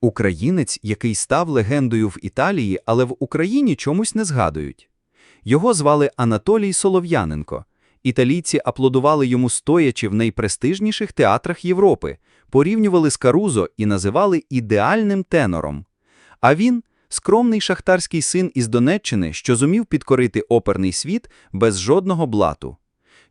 Українець, який став легендою в Італії, але в Україні чомусь не згадують. Його звали Анатолій Солов'яненко. Італійці аплодували йому стоячи в найпрестижніших театрах Європи, порівнювали з Карузо і називали ідеальним тенором. А він – скромний шахтарський син із Донеччини, що зумів підкорити оперний світ без жодного блату.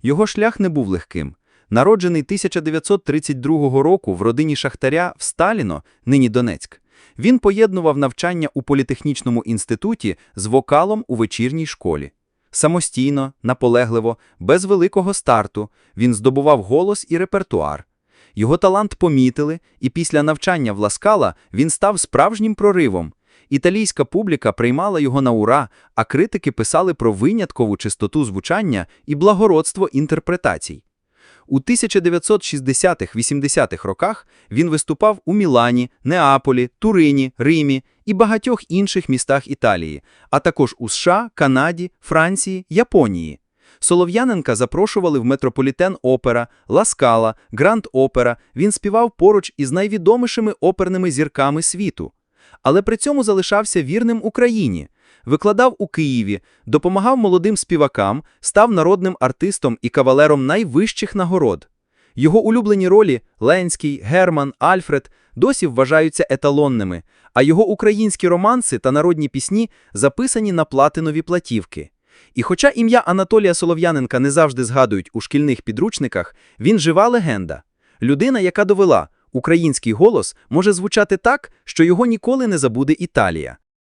Його шлях не був легким. Народжений 1932 року в родині шахтаря в Сталіно, нині Донецьк, він поєднував навчання у політехнічному інституті з вокалом у вечірній школі. Самостійно, наполегливо, без великого старту він здобував голос і репертуар. Його талант помітили, і після навчання в Ласкала він став справжнім проривом. Італійська публіка приймала його на ура, а критики писали про виняткову чистоту звучання і благородство інтерпретацій. У 1960-80-х роках він виступав у Мілані, Неаполі, Турині, Римі і багатьох інших містах Італії, а також у США, Канаді, Франції, Японії. Солов'яненка запрошували в Метрополітен Опера, Ласкала, Гранд Опера. Він співав поруч із найвідомішими оперними зірками світу. Але при цьому залишався вірним Україні. Викладав у Києві, допомагав молодим співакам, став народним артистом і кавалером найвищих нагород. Його улюблені ролі Ленський, Герман, Альфред досі вважаються еталонними, а його українські романси та народні пісні записані на платинові платівки. І хоча ім'я Анатолія Солов'яненка не завжди згадують у шкільних підручниках, він жива легенда. Людина, яка довела, український голос може звучати так, що його ніколи не забуде Італія.